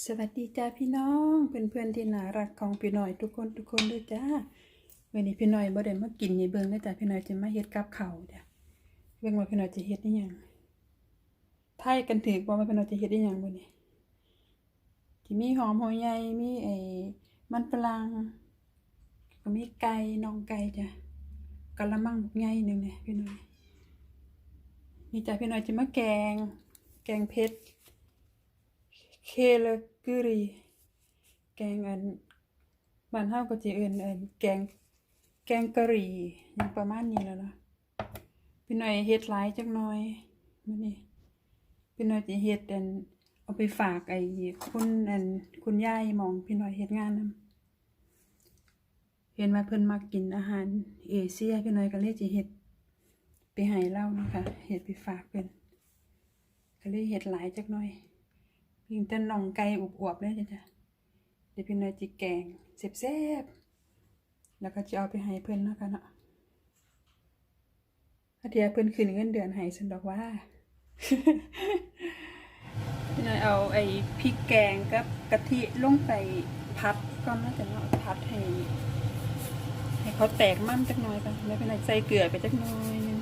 สวัสดีจ้าพี่น้องเพื่อนๆที่น่ารักของพี่หน่อยทุกคนทุกคนด้วยจ้าวันนี้พี่หน่อยบ่ได้มากินนี่เบิ่งนะจ้าพี่หน่อยจะมาเฮ็ดกับเข้าจ้ะเบิ่งว่าพี่หน่อยจะเฮ็ดอีหยังไทยกันถึกบ่ว่าพี่หน่อยจะเฮ็ดอีหยังมื้อนี้ที่มีหอมหัวใหญ่มีไอ้มันฝรั่งก็มีไก่น่องไก่จ้ะกะละมังบักใหญ่หนึ่งเนี่ยพี่หน่อยนี่จ้ะพี่หน่อยจะมาแกง แกงเผ็ด เคลกุรี แกงอันบ้านเฮาก็จะเอิ้นอันแกงแกงกะหรี่หยังประมาณนี้แล้วนะพี่หน่อยเฮ็ดหลายจักหน่อยมื้อนี้พี่หน่อยจะเฮ็ดอันเอาไปฝากไอ้คุณอันคุณยายมองพี่หน่อยเฮ็ดงานนํเห็นว่าเพิ่นมักกินอาหารเอเชียพี่หน่อยก็เลยจะเฮ็ดไปให้เล่านะคะเฮ็ดไปฝากเพิ่นก็เลยเฮ็ดหลายจักหน่อย ยิงแต่น่องไก่อวบๆเลยจ้ะจ้ะเดี๋ยวพี่น้อยจิแกงแซ่บๆแล้วก็จะเอาไปให้เพิ่อนเนาะคะเนาะถ้าเดียเพิ่อนคืนเงินเดือนให้ฉันดอกว่าพี่น้อยเอาไอ้พริกแกงกับกะทิลงไปพัดก่อนนะจ๊ะเนาะพัดให้ให้เขาแตกมั่นจักหน่อยก่อนแล้วพี่น้อยใส่เกลือไปจักหน่อยหนึง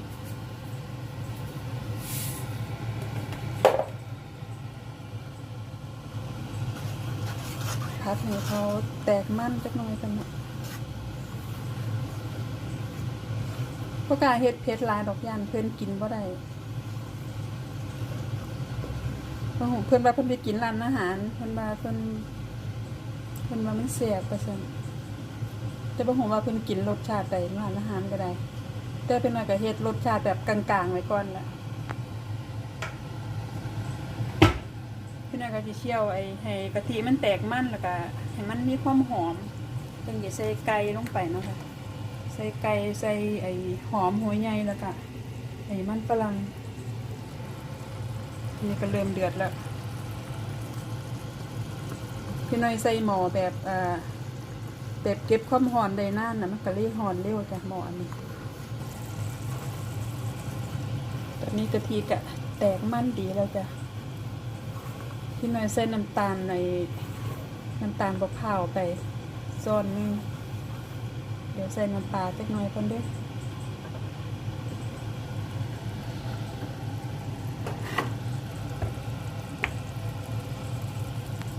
พัดให้เขาแตกมั่นจักหน่อยกันเนาะพวกกาเฮ็ดเผ็ดหลายดอกยานเพิ่อนกินบ่ได้เพิ่นเพิ่นว่าเพิ่อนไปกินร้านอาหารเพิ่อนว่าเพิ่อนเพิ่อนว่ามันแซ่บว่าซั่นแต่บ่ฮู้ว่าเพิ่นกินรสชาติใดร้านอาหารก็ได้ แต่เพิ่นว่าก็เฮ็ดรสชาติแบบกลางๆไว้ก่อนแหละ พี่น้อยก็จะเชี่ยวไอ้ให้กะทิมันแตกมันแล้วก็ให้มันมีความหอมจึงจะใส่ไก่ลงไปเนาะค่ะใส่ไก่ใส่ไอ้หอมหัวใหญ่แล้วก็ไอ้มันฝรั่งนี่ก็เริ่มเดือดแล้วพี่น้อยใส่หม้อแบบอ่าแบบเก็บความร้อนได้นานนะมันก็เลยร้อนเร็วจ้ะหม้ออันนี้ตอนนี้กะทิก็แตกมันดีแล้วจ้ะ พี่น้อยใส่น้ำตาลในน้ำตาลบะพร้าวไปซ้อนหนึงเดี๋ยวใส่น้ำปลาจักน่อยคนเด้อ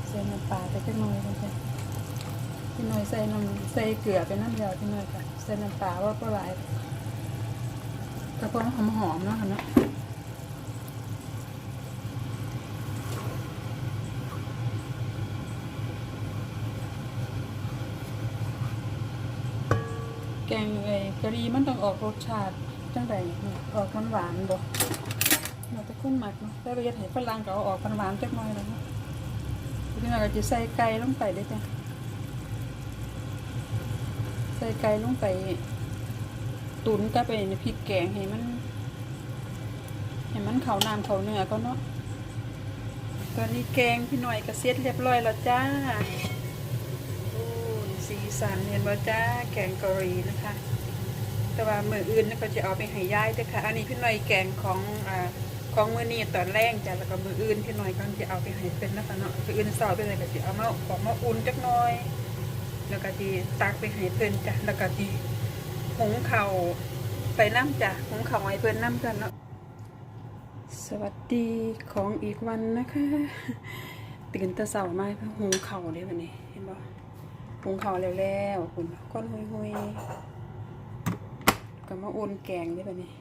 ใส่น้ำปลาไปจักน่อยคนเด้อพี่น้อยใส่น้ำใส่เกลือไปน้ำเดียวพี่น้อยค่ะใส่น้ำปลาว่าปลาไหลายกระเพาะหอมๆเนาะค่ะเนาะ งไอ้กะหรี่มันต้องออกรสชาติจังใดนี่ออกมันหวานๆบ่เราจะคุ้นหมักเนาะแต่เราจะให้ฝรั่งก็เอาออกหวานๆจักหน่อยแล้วเนาะทีนี้เราจะใส่ไก่ลงไปด้อจ้ะใส่ไก่ลงไป ตุ๋นกับไปในพริกแกงให้มันให้มันเข้าน้ำเข้าเนื้อก็เนาะตอนนี้แกงพี่หน่อยก็เสร็จเรียบร้อยแล้วจ้า สีสันเห็นว่จ้าแกงกะหรี่นะคะ แต่ว่ามืออื่นนี่ก็จะเอาไปให้ย่ายด้วยค่ะ อันนี้พี่หน่อยแกงของอ่าของมือนี้ตอนแรกจ้ะแล้วก็มืออื่นพี่หน่อยก็จะเอาไปให้เป็นนะคะเนาะมืออื่นเสาร์ไปเลยก็จะเอามาของมาอุ่นจักหน่อย แล้วก็จีตักไปให้เพิ่นจ้ะแล้วก็จีหุงข้าไปน้ำจ้ะหุงข้าวให้เพิ่นน้ำกันเนาะสวัสดีของอีกวันนะคะตื่นแต่เสาร์มาเพื่อหุงข้าเลยวันนี้เห็นบ่ ปรุงข้าวแล้วแล้วคุณก้อนหุยๆก็มาอุ่นแกงได้แบบนี้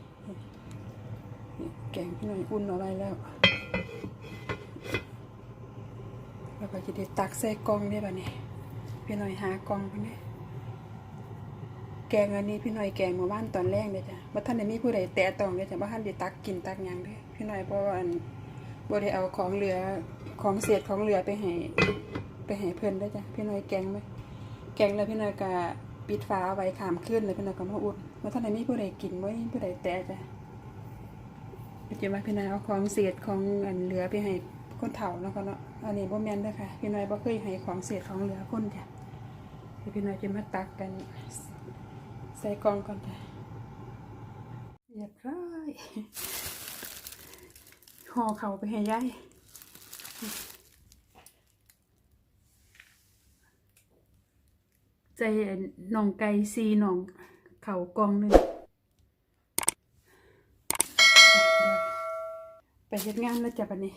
นี่แกงพี่หน่อยอุ่นเอาไว้แล้วแล้วก็จะได้ตักใส่กล่องได้แบบนี้พี่หน่อยหากล่องคนนี้แกงอันนี้พี่หน่อยแกงเมื่อวานตอนแรกเลยจ้ะว่าท่านได้มีผู้ใดแตะต้องเลยจ้ะว่าท่านได้ตักกินตักยังเด้อพี่หน่อยเพราะว่าบ่ได้เอาของเหลือของเศษของเหลือไปให้ไปให้เพิ่อนได้จ้ะพี่หน่อยแกงไหม แกงแล้วพี่น้อยก็ปิดฝาเอาไว้ขามขึ้นเลยพี่น้อยก็มาอุ่นเมื่อท่านไหนมีผู้ใดกินไว้ผู้ใดแตะจ้ะปัจจุบันพี่น้อยเอาของเศษของอันเหลือไปให้คนเฒ่านะก็เนาะอันนี้บ่แมนด้อค่ะ พี่น้อยบ่เคยให้ของเศษของเหลือคนจ้ะเดี๋ยวพี่น้อยจะมาตักกันใส่กล่องก่อนจ้ะเรียบร้อยห่อเขาไปให้ยาย ใจน้องไก่ซีน้องเขากองหนึ่งไปเฮ็ดงานแล้วจ้ะบัดนี้